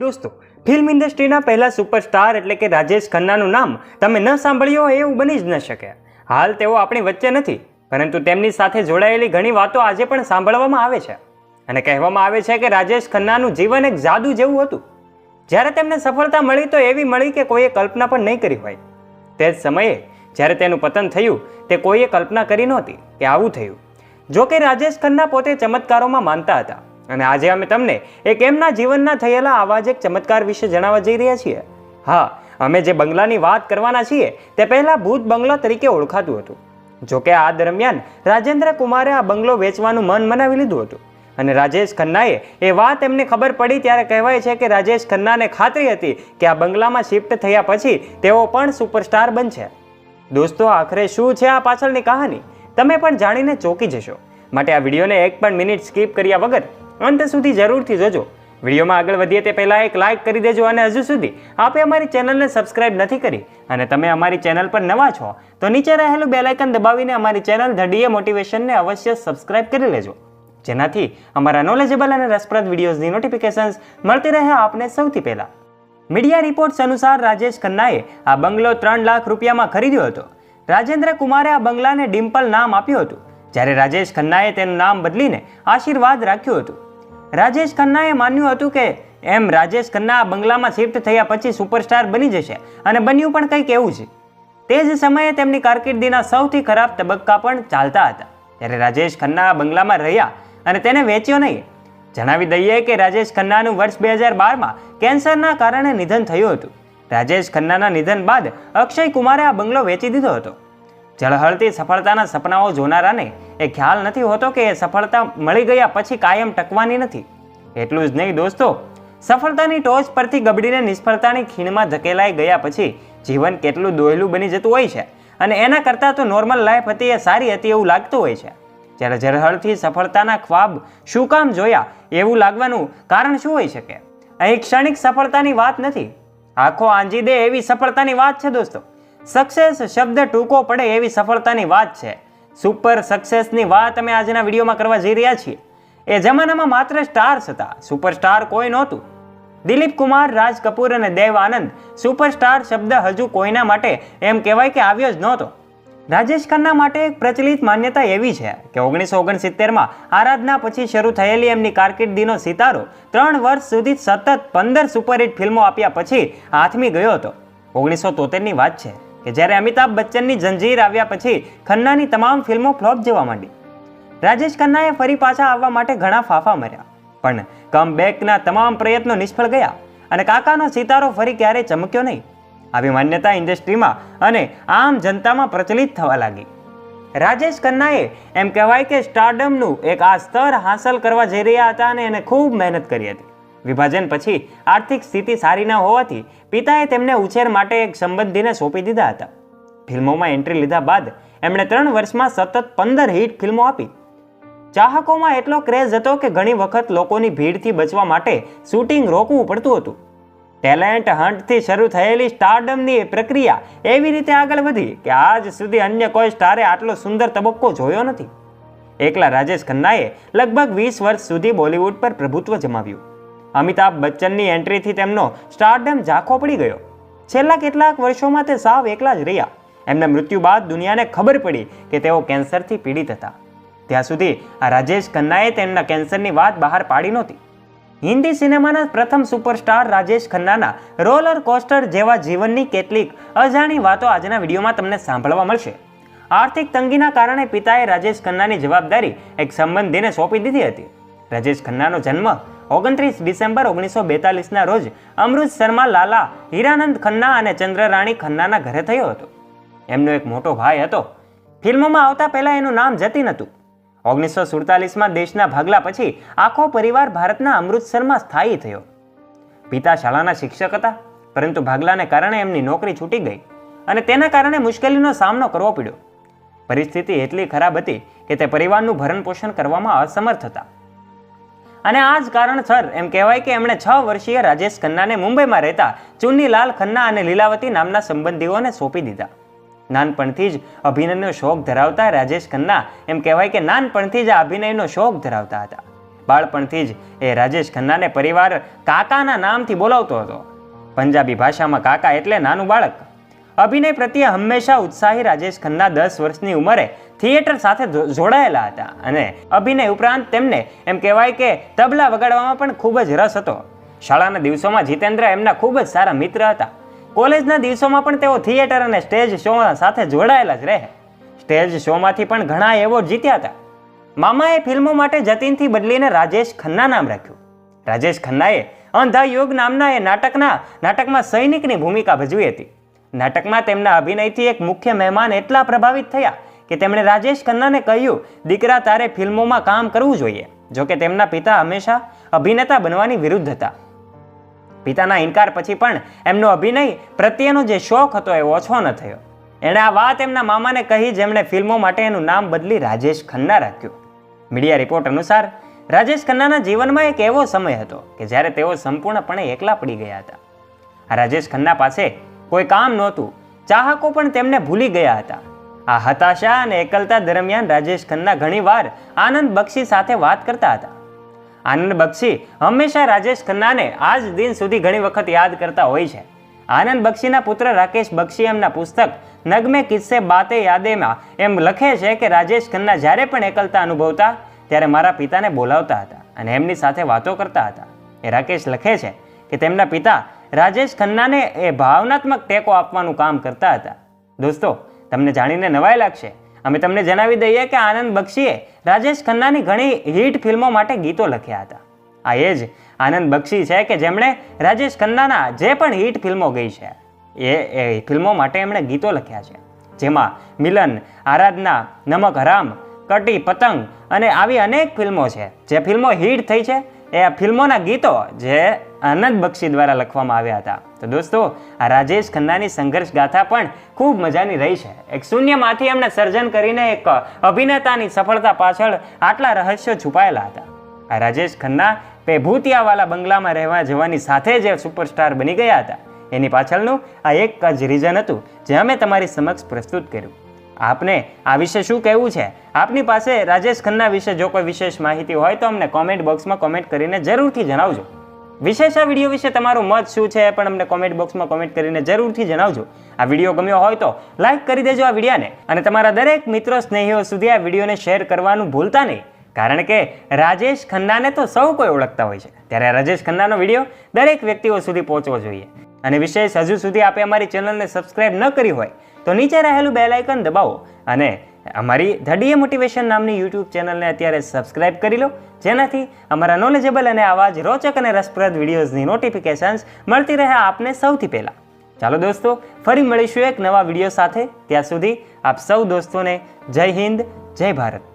દોસ્તો ફિલ્મ ઇન્ડસ્ટ્રીના પહેલા સુપરસ્ટાર એટલે કે રાજેશ ખન્નાનું નામ તમે ન સાંભળ્યું હોય એવું બની જ ન શકે. હાલ તેઓ આપણી વચ્ચે નથી, પરંતુ તેમની સાથે જોડાયેલી ઘણી વાતો આજે પણ સાંભળવામાં આવે છે. અને કહેવામાં આવે છે કે રાજેશ ખન્નાનું જીવન એક જાદુ જેવું હતું. જ્યારે તેમને સફળતા મળી તો એવી મળી કે કોઈએ કલ્પના પણ નહીં કરી હોય. તે જ સમયે, જ્યારે તેનું પતન થયું, તે કોઈએ કલ્પના કરી નહોતી કે આવું થયું. જો કે રાજેશ ખન્ના પોતે ચમત્કારોમાં માનતા હતા. અને આજે અમે તમને એક એમના જીવનના થયેલા આવા જ એક ચમત્કાર વિશે જણાવવા જઈ રહ્યા છીએ. હા, અમે જે બંગલાની વાત કરવાના છીએ, તે પહેલાં ભૂત બંગલો તરીકે ઓળખાતું હતું. જોકે આ દરમિયાન રાજેન્દ્ર કુમારે આ બંગલો વેચવાનું મન મનાવી લીધું હતું. અને રાજેશ ખન્નાએ એ વાત એમને ખબર પડી ત્યારે કહેવાય છે કે રાજેશ ખન્નાને ખાતરી હતી કે આ બંગલામાં શિફ્ટ થયા પછી તેઓ પણ સુપરસ્ટાર બનશે. દોસ્તો, આખરે શું છે આ પાછળની કહાની? તમે પણ જાણીને ચોંકી જશો. માટે આ વિડીયોને એક પણ મિનિટ સ્કીપ કર્યા વગર અંત સુધી જરૂરથી જોજો. વિડીયોમાં આગળ વધીએ તે પહેલાં એક લાઇક કરી દેજો અને હજુ સુધી આપે અમારી ચેનલને સબસ્ક્રાઇબ નથી કરી અને તમે અમારી ચેનલ પર નવા છો, તો નીચે રહેલું બેલાઇકન દબાવીને અમારી ચેનલ ધ ડીએ મોટિવેશનને અવશ્ય સબસ્ક્રાઇબ કરી લેજો. જેનાથી અમારા નોલેજેબલ અને રસપ્રદ વિડીયોઝની નોટિફિકેશન્સ મળતી રહે આપને સૌથી પહેલાં. મીડિયા રિપોર્ટ્સ અનુસાર રાજેશ ખન્નાએ આ બંગલો ત્રણ લાખ રૂપિયામાં ખરીદ્યો હતો. રાજેન્દ્ર કુમારે આ બંગલાને ડિમ્પલ નામ આપ્યું હતું. જ્યારે રાજેશ ખન્નાએ તેનું નામ બદલીને આશીર્વાદ રાખ્યું હતું. રાજેશ ખન્નાએ માન્યું હતું કે એમ રાજેશ ખન્ના આ બંગલામાં શિફ્ટ થયા પછી સુપરસ્ટાર બની જશે અને બન્યું પણ કંઈક એવું છે. તે જ સમયે તેમની કારકિર્દીના સૌથી ખરાબ તબક્કા પણ ચાલતા હતા. ત્યારે રાજેશ ખન્ના આ બંગલામાં રહ્યા અને તેને વેચ્યો નહીં. જણાવી દઈએ કે રાજેશ ખન્નાનું વર્ષ બે હજાર બારમાં કેન્સરના કારણે નિધન થયું હતું. રાજેશ ખન્નાના નિધન બાદ અક્ષય કુમારે આ બંગલો વેચી દીધો હતો. ઝળહળતી સફળતાના સપનાઓ જોનારાને એ ખ્યાલ નથી હોતો કે એ સફળતા મળી ગયા પછી કાયમ ટકવાની નથી. એટલું જ નહીં દોસ્તો, સફળતાની ટોચ પરથી ગબડીને નિષ્ફળતાની ખીણમાં ધકેલાઈ ગયા પછી જીવન કેટલું દોયલું બની જતું હોય છે અને એના કરતાં તો નોર્મલ લાઈફ હતી એ સારી હતી એવું લાગતું હોય છે. જ્યારે જળહળથી સફળતાના ખ્વાબ શું કામ જોયા એવું લાગવાનું કારણ શું હોઈ શકે? અહીં ક્ષણિક સફળતાની વાત નથી. આંખો આંજી દે એવી સફળતાની વાત છે દોસ્તો. સક્સેસ શબ્દ ટૂંકો પડે એવી સફળતાની વાત છે. સુપર સક્સેસની વાત અમે આજના વિડીયોમાં કરવા જઈ રહ્યા છીએ. એ જમાનામાં માત્ર સ્ટાર્સ હતા. સુપરસ્ટાર કોઈ નહોતું. દિલીપ કુમાર, રાજ કપૂર અને દેવ આનંદ સુપરસ્ટાર શબ્દ હજુ કોઈના માટે એમ કહેવાય કે આવ્યો જ નહોતો. રાજેશ ખન્ના માટે એક પ્રચલિત માન્યતા એવી છે કે ઓગણીસો ઓગણસિત્તેરમાં આરાધના પછી શરૂ થયેલી એમની કારકિર્દીનો સિતારો ત્રણ વર્ષ સુધી સતત પંદર સુપરહિટ ફિલ્મો આપ્યા પછી હાથમી ગયો હતો. ઓગણીસો તોતેરની વાત છે. કે જ્યારે અમિતાભ બચ્ચનની જંજીર આવ્યા પછી ખન્નાની તમામ ફિલ્મો ફ્લોપ જવા માંડી. રાજેશ ખન્નાએ ફરી પાછા આવવા માટે ઘણા ફાફા મર્યા. પણ કમ બેકના તમામ પ્રયત્નો નિષ્ફળ ગયા અને કાકાનો સિતારો ફરી ક્યારેય ચમક્યો નહીં. આવી માન્યતા ઇન્ડસ્ટ્રીમાં અને આમ જનતામાં પ્રચલિત થવા લાગી. રાજેશ ખન્નાએ એમ કહેવાય કે સ્ટારડમનું એક આ સ્તર હાંસલ કરવા જઈ રહ્યા હતા અને એને ખૂબ મહેનત કરી હતી. વિભાજન પછી આર્થિક સ્થિતિ સારી ન હોવાથી પિતાએ તેમને ઉછેર માટે એક સંબંધીને સોંપી દીધા હતા. ફિલ્મોમાં એન્ટ્રી લીધા બાદ એમણે ત્રણ વર્ષમાં સતત પંદર હિટ ફિલ્મો આપી. ચાહકોમાં એટલો ક્રેઝ હતો કે ઘણી વખત લોકોની ભીડથી બચવા માટે શૂટિંગ રોકવું પડતું હતું. ટેલેન્ટ હન્ટથી શરૂ થયેલી સ્ટારડમની પ્રક્રિયા એવી રીતે આગળ વધી કે આજ સુધી અન્ય કોઈ સ્ટારે આટલો સુંદર તબક્કો જોયો નથી. એકલા રાજેશ ખન્નાએ લગભગ વીસ વર્ષ સુધી બોલિવૂડ પર પ્રભુત્વ જમાવ્યું. અમિતાભ બચ્ચનની એન્ટ્રીથી તેમનો સ્ટારડમ ઝાંખો પડી ગયો. છેલ્લા કેટલાક વર્ષોમાં તે સાવ એકલા જ રહ્યા. એમના મૃત્યુ બાદ દુનિયાને ખબર પડી કે તેઓ કેન્સરથી પીડિત હતા. ત્યાં સુધી આ રાજેશ ખન્નાએ તેમના કેન્સરની વાત બહાર પાડી નહોતી. હિન્દી સિનેમાના પ્રથમ સુપરસ્ટાર રાજેશ ખન્નાના રોલર કોસ્ટર જેવા જીવનની કેટલીક અજાણી વાતો આજના વિડીયોમાં તમને સાંભળવા મળશે. આર્થિક તંગીના કારણે પિતાએ રાજેશ ખન્નાની જવાબદારી એક સંબંધીને સોંપી દીધી હતી. રાજેશ ખન્નાનો જન્મ ઓગણત્રીસ ડિસેમ્બર ઓગણીસો બેતાલીસના રોજ અમૃતસરમાં લાલા, હીરાનંદ ખન્ના અને ચંદ્રરાણી ખન્નાના ઘરે થયો હતો. એમનો એક મોટો ભાઈ હતો. ફિલ્મોમાં આવતા પહેલાં એનું નામ જતીન હતું ઓગણીસો સુડતાલીસમાં દેશના ભાગલા પછી આખો પરિવાર ભારતના અમૃતસરમાં સ્થાયી થયો. પિતા શાળાના શિક્ષક હતા, પરંતુ ભાગલાને કારણે એમની નોકરી છૂટી ગઈ અને તેના કારણે મુશ્કેલીનો સામનો કરવો પડ્યો. પરિસ્થિતિ એટલી ખરાબ હતી કે તે પરિવારનું ભરણ પોષણ કરવામાં અસમર્થ હતા. અને આ જ કારણસર એમ કહેવાય કે એમણે છ વર્ષીય રાજેશ ખન્નાને મુંબઈમાં રહેતા ચુન્નીલાલ ખન્ના અને લીલાવતી નામના સંબંધીઓને સોંપી દીધા. નાનપણથી જ અભિનયનો શોખ ધરાવતા રાજેશ ખન્ના એમ કહેવાય કે નાનપણથી જ આ અભિનયનો શોખ ધરાવતા હતા. બાળપણથી જ એ રાજેશ ખન્નાને પરિવાર કાકાના નામથી બોલાવતો હતો. પંજાબી ભાષામાં કાકા એટલે નાનું બાળક. અભિનય પ્રત્યે હંમેશા ઉત્સાહી રાજેશ ખન્ના દસ વર્ષની ઉંમરે થિયેટર સાથે જોડાયેલા હતા. અને અભિનય ઉપરાંત તેમને એમ કહેવાય કે તબલા વગાડવામાં પણ ખૂબ જ રસ હતો. શાળાના દિવસોમાં જીતેન્દ્ર એમના ખૂબ જ સારા મિત્ર હતા. કોલેજના દિવસોમાં પણ તેઓ થિયેટર અને સ્ટેજ શો સાથે જોડાયેલા જ રહે. સ્ટેજ શોમાંથી પણ ઘણા એવોર્ડ જીત્યા હતા. મામાએ ફિલ્મો માટે જતીનથી બદલીને રાજેશ ખન્ના નામ રાખ્યું. રાજેશ ખન્નાએ અંધા યુગ નામના એ નાટકના, નાટકમાં સૈનિકની ભૂમિકા ભજવી હતી. નાટકમાં તેમના અભિનયથી એક મુખ્ય મહેમાન એટલા પ્રભાવિત થયા કે તેમણે રાજેશ ખન્નાને કહ્યું, દીકરા, તારે ફિલ્મોમાં કામ કરવું જોઈએ. જોકે તેમના પિતા હંમેશા અભિનેતા બનવાની વિરુદ્ધ હતા. પિતાના ઇનકાર પછી પણ એમનો અભિનય પ્રત્યેનો જે શોખ હતો એ ઓછો ન થયો. એણે આ વાત એમના મામાને કહી, જેમણે ફિલ્મો માટે એનું નામ બદલી રાજેશ ખન્ના રાખ્યું. મીડિયા રિપોર્ટ અનુસાર, રાજેશ ખન્નાના જીવનમાં એક એવો સમય હતો કે જ્યારે તેઓ સંપૂર્ણપણે એકલા પડી ગયા હતા. રાજેશ ખન્ના પાસે કોઈ કામ નહોતું. ચાહકો પણ તેમને ભૂલી ગયા હતા. આ હતાશા અને એકલતા દરમિયાન રાજેશ ખન્ના ઘણીવાર આનંદ બક્ષી સાથે વાત કરતા હતા. આનંદ બક્ષી હંમેશા રાજેશ ખન્નાને આજ દિન સુધી ઘણી વખત યાદ કરતા હોય છે. આનંદ બક્ષીના પુત્ર રાકેશ બક્ષી એમના પુસ્તક નગમે કિસ્સે બાતે યાદેમાં એમ લખે છે કે રાજેશ ખન્ના જ્યારે પણ એકલતા અનુભવતા ત્યારે મારા પિતાને બોલાવતા હતા અને એમની સાથે વાતો કરતા હતા. એ રાકેશ લખે છે કે તેમના પિતા રાજેશ ખન્નાને એ ભાવનાત્મક ટેકો આપવાનું કામ કરતા હતા. દોસ્તો, તમને જાણીને નવાઈ લાગશે. અમે તમને જણાવી દઈએ કે આનંદ બક્ષીએ રાજેશ ખન્નાની ઘણી હિટ ફિલ્મો માટે ગીતો લખ્યા હતા. આ એ જ આનંદ બક્ષી છે કે જેમણે રાજેશ ખન્નાના જે પણ હિટ ફિલ્મો ગઈ છે, એ એ ફિલ્મો માટે એમણે ગીતો લખ્યા છે. જેમાં મિલન, આરાધના, નમક હરામ, કટી પતંગ અને આવી અનેક ફિલ્મો છે. જે ફિલ્મો હિટ થઈ છે, એ ફિલ્મોના ગીતો જે આનંદ બક્ષી દ્વારા લખવામાં આવ્યા હતા. તો દોસ્તો, આ રાજેશ ખન્નાની સંઘર્ષ ગાથા પણ ખૂબ મજાની રહી છે. એક શૂન્યમાંથી એમણે સર્જન કરીને એક અભિનેતાની સફળતા પાછળ આટલા રહસ્યો છુપાયેલા હતા. આ રાજેશ ખન્ના પેભૂતિયાવાલા બંગલામાં રહેવા જવાની સાથે જે સુપરસ્ટાર બની ગયા હતા. એની પાછળનું આ એક જ રીઝન હતું જે અમે તમારી સમક્ષ પ્રસ્તુત કર્યું. આપને આ વિશે શું કહેવું છે? આપની પાસે રાજેશ ખન્ના વિશે જો કોઈ વિશેષ માહિતી હોય તો અમને કોમેન્ટ બોક્સમાં કોમેન્ટ કરીને જરૂરથી જણાવજો. વિશેષ આ વીડિયો વિશે તમારું મત શું છે પણ અમને કોમેન્ટ બોક્સમાં કોમેન્ટ કરીને જરૂરથી જણાવજો. આ વીડિયો ગમ્યો હોય તો લાઇક કરી દેજો આ વિડીયોને અને તમારા દરેક મિત્રો સ્નેહીઓ સુધી આ વિડીયોને શેર કરવાનું ભૂલતા નહીં. કારણ કે રાજેશ ખન્નાને તો સૌ કોઈ ઓળખતા હોય છે. ત્યારે રાજેશ ખન્નાનો વીડિયો દરેક વ્યક્તિઓ સુધી પહોંચવો જોઈએ. અને વિશેષ હજુ સુધી આપે અમારી ચેનલને સબસ્ક્રાઇબ ન કરી હોય તો નીચે રહેલું બેલ આઇકન દબાવો અને અમારી ધડીએ મોટિવેશન નામની યુટ્યુબ ચેનલને અત્યારે સબસ્ક્રાઇબ કરી લો, જેનાથી અમારા નોલેજેબલ અને આવા જ રોચક અને રસપ્રદ વિડીયોઝની નોટિફિકેશન્સ મળતી રહે આપને સૌથી પહેલાં. ચાલો દોસ્તો, ફરી મળીશું એક નવા વીડિયો સાથે. ત્યાં સુધી આપ સૌ દોસ્તોને જય હિન્દ, જય ભારત.